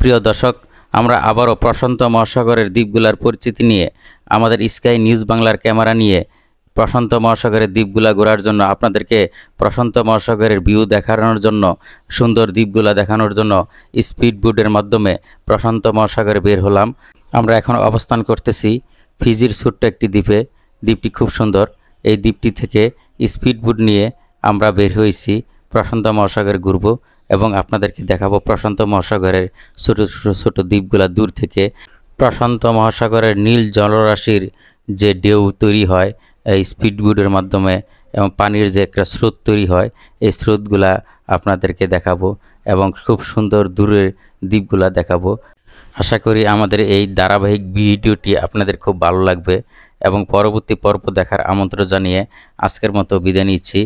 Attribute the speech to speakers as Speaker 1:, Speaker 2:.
Speaker 1: প্রিয় দর্শক, আমরা আবারও প্রশান্ত মহাসাগরের দ্বীপগুলার পরিচিতি নিয়ে আমাদের স্কাই নিউজ বাংলার ক্যামেরা নিয়ে প্রশান্ত মহাসাগরের দ্বীপগুলা ঘোরার জন্য আপনাদেরকে প্রশান্ত মহাসাগরের ভিউ দেখানোর জন্য, সুন্দর দ্বীপগুলা দেখানোর জন্য স্পিড বোটের মাধ্যমে প্রশান্ত মহাসাগরে বের হলাম। আমরা এখন অবস্থান করতেছি ফিজির ছোট্ট একটি দ্বীপে। দ্বীপটি খুব সুন্দর। এই দ্বীপটি থেকে স্পিড বোট নিয়ে আমরা বের হয়েছি। প্রশান্ত মহাসাগর ঘুরব। এবং আপনাদেরকে দেখাবো প্রশান্ত মহাসাগরের ছোটো ছোটো ছোটো দ্বীপগুলা দূর থেকে। প্রশান্ত মহাসাগরের নীল জলরাশির যে ঢেউ তৈরি হয়, এই স্পিডবোটের মাধ্যমে এবং পানির যে একটা স্রোত তৈরি হয়, এই স্রোতগুলা আপনাদেরকে দেখাবো এবং খুব সুন্দর দূরের দ্বীপগুলা দেখাবো। আশা করি আমাদের এই ধারাবাহিক ভিডিওটি আপনাদের খুব ভালো লাগবে এবং পরবর্তী পর্ব দেখার আমন্ত্রণ জানিয়ে আজকের মতো বিদায় নিচ্ছি।